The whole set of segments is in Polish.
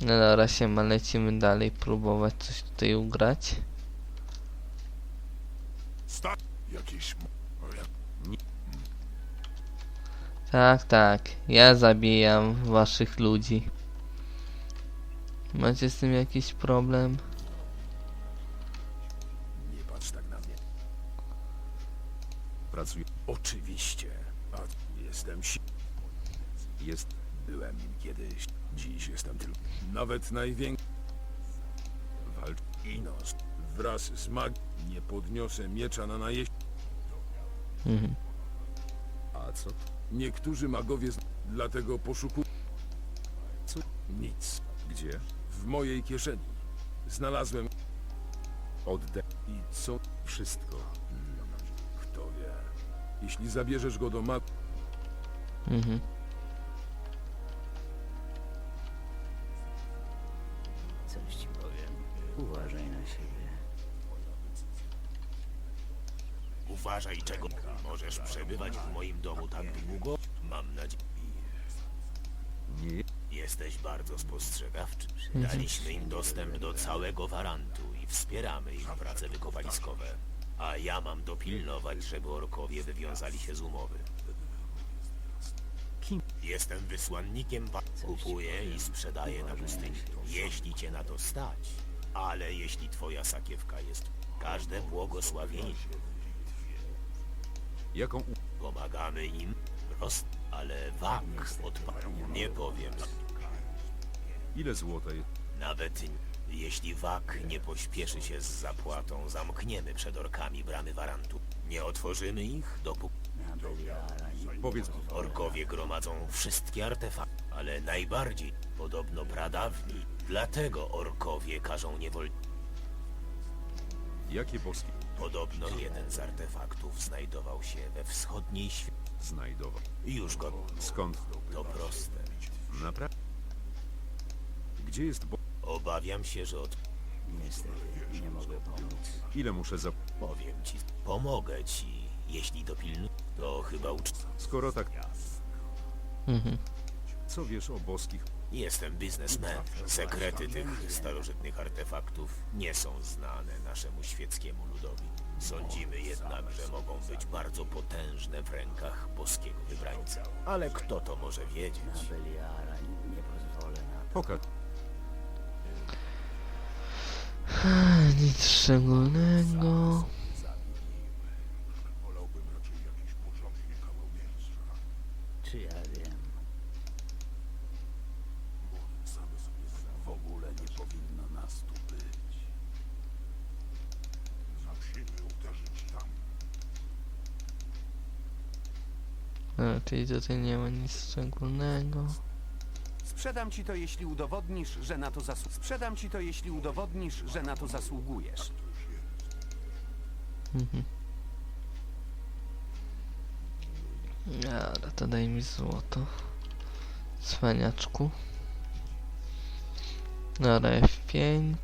No dobra, siema, lecimy dalej próbować coś tutaj ugrać. Tak, tak, ja zabijam waszych ludzi. Macie z tym jakiś problem? Nie patrz tak na mnie. Pracuję... Oczywiście. A jestem si... Jest... Byłem nim kiedyś. Dziś jestem tylko... Nawet największy... Walcz... Inos. Wraz z mag... Nie podniosę miecza na najeźdź... Mhm. A co? Niektórzy magowie... z- Dlatego poszuku... Co? Nic. Gdzie? W mojej kieszeni. Znalazłem... Odde... I co? Wszystko. Hmm. Kto wie. Jeśli zabierzesz go do mag... Mhm. Przebywać w moim domu tak długo? Mam nadzieję. Jesteś bardzo spostrzegawczy. Daliśmy im dostęp do całego warantu i wspieramy ich prace wykopaliskowe. A ja mam dopilnować, żeby orkowie wywiązali się z umowy. Jestem wysłannikiem wa- Kupuję i sprzedaję na pustyni. Jeśli cię na to stać. Ale jeśli twoja sakiewka jest... Każde błogosławieństwo. Jaką... Pomagamy im, rost, ale wak odpadł. Nie powiem. Ile złota jest? Nawet jeśli wak nie pośpieszy się z zapłatą, zamkniemy przed orkami bramy warantu. Nie otworzymy ich, dopóki Powiedz... orkowie gromadzą wszystkie artefakty, ale najbardziej podobno pradawni. Dlatego orkowie każą niewol... Jakie boski... Podobno jeden z artefaktów znajdował się we wschodniej świecie. Znajdował. Już go... Skąd? To proste. Naprawdę? Gdzie jest bo... Obawiam się, że od... niestety nie mogę pomóc. Ile muszę za... Powiem ci, pomogę ci. Jeśli dopilnu, to chyba ucz... Skoro tak... Mhm. Co wiesz o boskich... Jestem biznesmen. Sekrety tych starożytnych artefaktów nie są znane naszemu świeckiemu ludowi. Sądzimy jednak, że mogą być bardzo potężne w rękach boskiego wybrańca. Ale kto to może wiedzieć? Beliara nie pozwolę na to. Pokaż... Nic szczególnego. Czy ja wiem? W ogóle nie powinno nas tu być. A, czyli tutaj nie ma nic szczególnego. Sprzedam ci to, jeśli udowodnisz, że na to zasu... Sprzedam ci to, jeśli udowodnisz, że na to zasługujesz. Mhm. Dobra, to daj mi złoto. Cwaniaczku. Dobra, F5.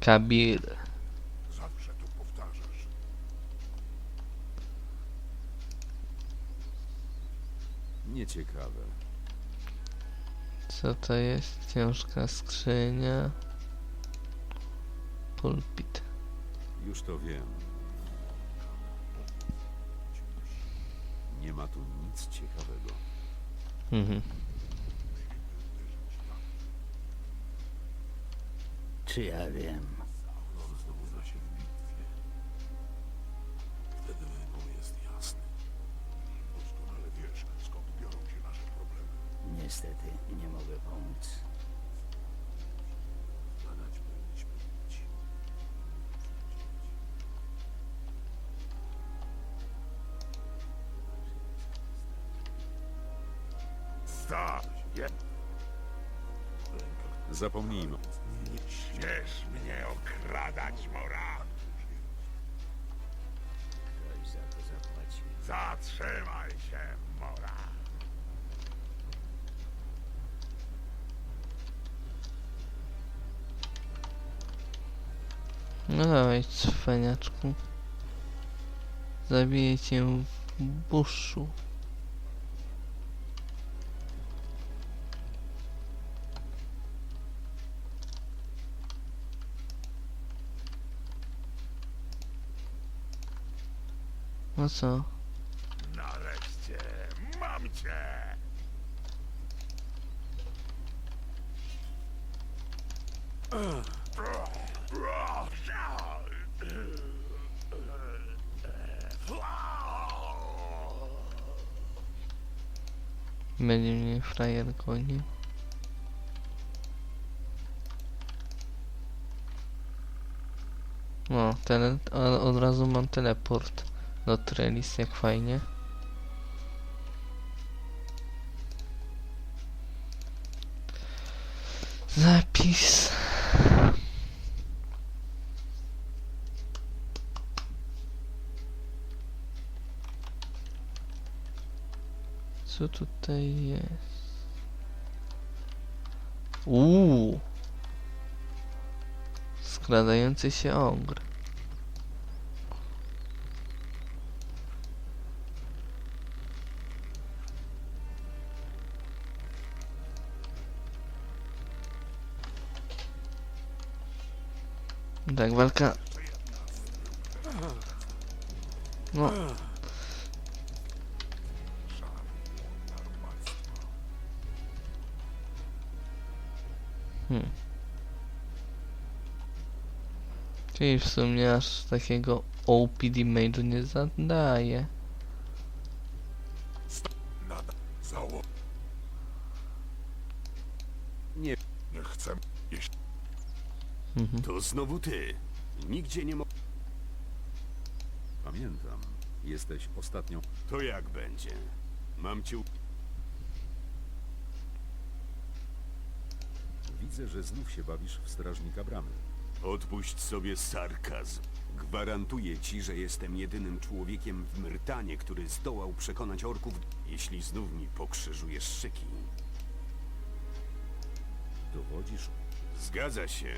Kabir. Nieciekawe. Co to jest? Ciężka skrzynia. Pulpit. Już to wiem. Nie ma tu nic ciekawego. Mhm. Czy ja wiem? Pomóc. Badać powinniśmy być. Stop! Zapomnijmy. Nie śmiesz mnie okradać, Mora! Ktoś za to zapłaci. Zatrzymaj się, Mora! No dawaj, cwaniaczku. Zabiję cię w buszu. No co? Nareszcie mam cię! Ugh. Będzie mnie frajer goni. No, tele, od razu mam teleport do Trellis, jak fajnie. Zapis. Co tutaj jest? Uuu. Skradający się ogr. Tak, walka. No. Hmm. Czyli w sumie aż takiego OPD mage'u nie zadaje. Zało. Nie. Nie chcę jeść. Mhm. To znowu ty. Nigdzie nie mo... Pamiętam, jesteś ostatnią. To jak będzie? Mam cię... Widzę, że znów się bawisz w strażnika bramy. Odpuść sobie sarkazm. Gwarantuję ci, że jestem jedynym człowiekiem w Myrtanie, który zdołał przekonać orków, jeśli znów mi pokrzyżujesz szyki. Dowodzisz? Zgadza się.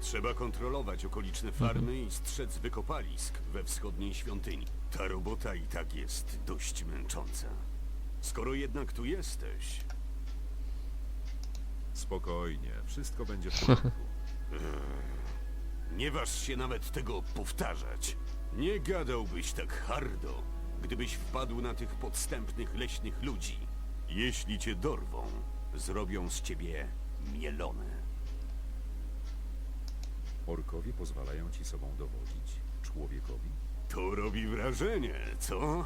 Trzeba kontrolować okoliczne farmy i strzec wykopalisk we wschodniej świątyni. Ta robota i tak jest dość męcząca. Skoro jednak tu jesteś, Spokojnie, wszystko będzie w porządku. nie waż się nawet tego powtarzać. Nie gadałbyś tak hardo, gdybyś wpadł na tych podstępnych leśnych ludzi. Jeśli cię dorwą, zrobią z ciebie mielone. Orkowie pozwalają ci sobą dowodzić. Człowiekowi? To robi wrażenie, co?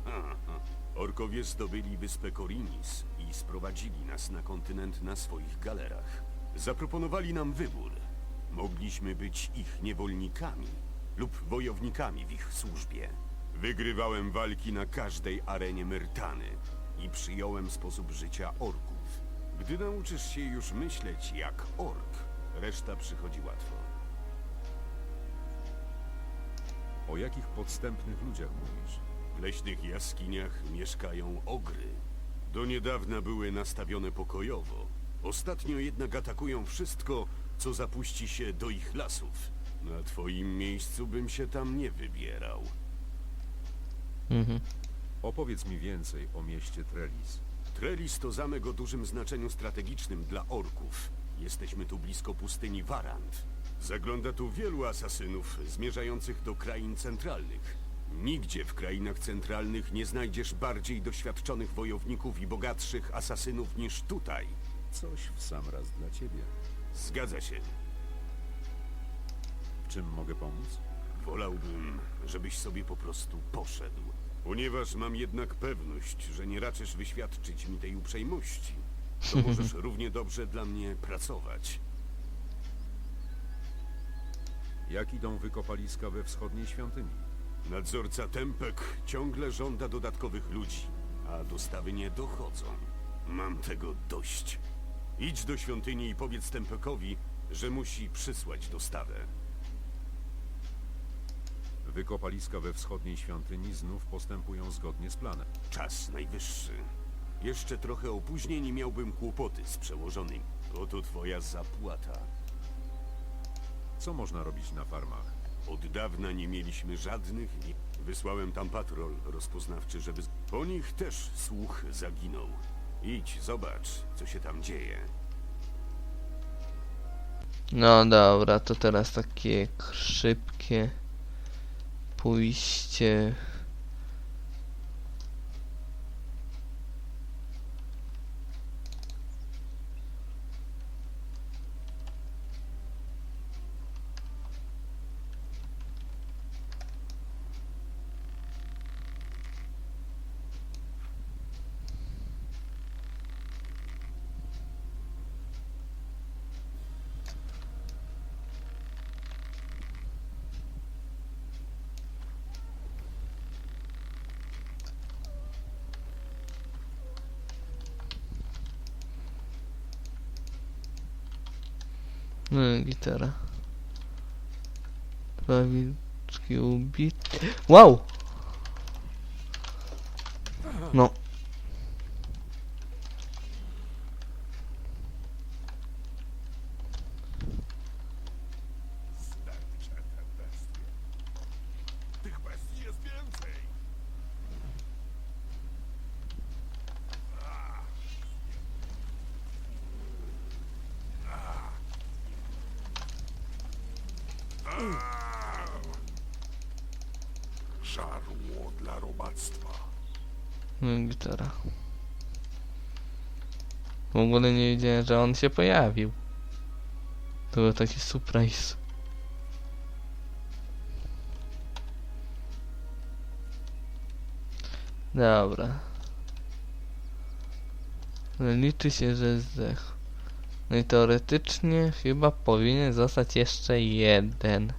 Orkowie zdobyli wyspę Korinis sprowadzili nas na kontynent na swoich galerach. Zaproponowali nam wybór. Mogliśmy być ich niewolnikami lub wojownikami w ich służbie. Wygrywałem walki na każdej arenie Myrtany i przyjąłem sposób życia orków. Gdy nauczysz się już myśleć jak ork, reszta przychodzi łatwo. O jakich podstępnych ludziach mówisz? W leśnych jaskiniach mieszkają ogry. Do niedawna były nastawione pokojowo. Ostatnio jednak atakują wszystko, co zapuści się do ich lasów. Na twoim miejscu bym się tam nie wybierał. Mhm. Opowiedz mi więcej o mieście Trellis. Trellis to zamek o dużym znaczeniu strategicznym dla orków. Jesteśmy tu blisko pustyni Warant. Zagląda tu wielu asasynów zmierzających do krain centralnych. Nigdzie w krainach centralnych nie znajdziesz bardziej doświadczonych wojowników i bogatszych asasynów niż tutaj. Coś w sam raz dla ciebie. Zgadza się. W czym mogę pomóc? Wolałbym, żebyś sobie po prostu poszedł. Ponieważ mam jednak pewność, że nie raczysz wyświadczyć mi tej uprzejmości, to możesz równie dobrze dla mnie pracować. Jak idą wykopaliska we wschodniej świątyni? Nadzorca Tempek ciągle żąda dodatkowych ludzi, a dostawy nie dochodzą. Mam tego dość. Idź do świątyni i powiedz Tempekowi, że musi przysłać dostawę. Wykopaliska we wschodniej świątyni znów postępują zgodnie z planem. Czas najwyższy. Jeszcze trochę opóźnień i miałbym kłopoty z przełożonym. Oto twoja zapłata. Co można robić na farmach? Od dawna nie mieliśmy żadnych. Nie... Wysłałem tam patrol rozpoznawczy, żeby. Po nich też słuch zaginął. Idź, zobacz, co się tam dzieje. No dobra, to teraz takie szybkie pójście No gitara. Dwa wilczki ubite. Wow! No. Tych bestii jest więcej! Żarło dla robactwa. No gitara. W ogóle nie wiedziałem, że on się pojawił. To był taki surprise. Dobra. Ale Liczy się, że zdechł. No i teoretycznie chyba powinien zostać jeszcze jeden.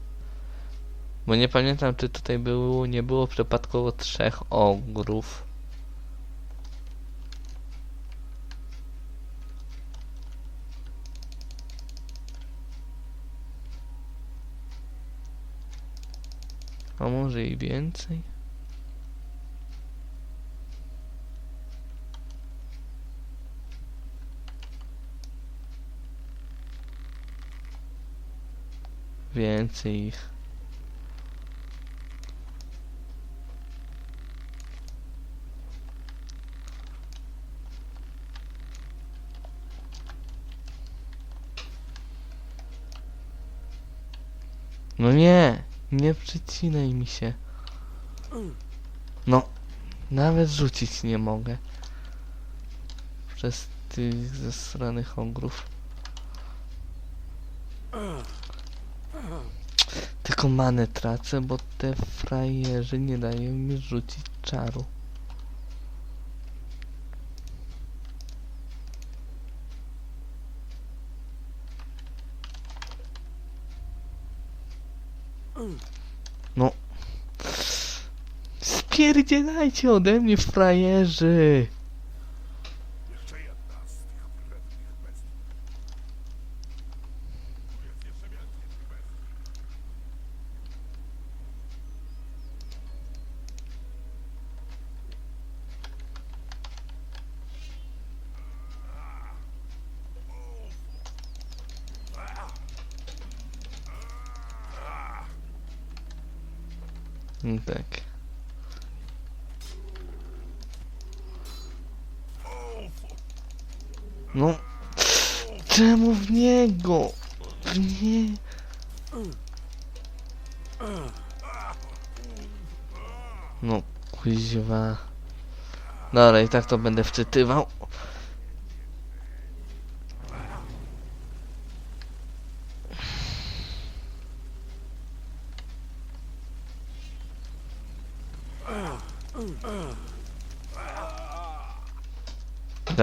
Bo nie pamiętam, czy tutaj było, nie było przypadkowo trzech ogrów. A może i więcej? Więcej ich. No nie, nie przycinaj mi się. No, nawet rzucić nie mogę. Przez tych zesranych ogrów. Tylko manę tracę, bo te frajerzy nie dają mi rzucić czaru. No. Spierdzielajcie ode mnie, frajerzy! Jeszcze jedna z tych wrednych bestii. Jest jeszcze więcej tych bestii. No tak. No. Czemu w niego? W nie. No, kuźwa. I tak to będę wczytywał.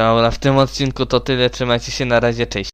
Dobra, w tym odcinku to tyle. Trzymajcie się na razie, cześć.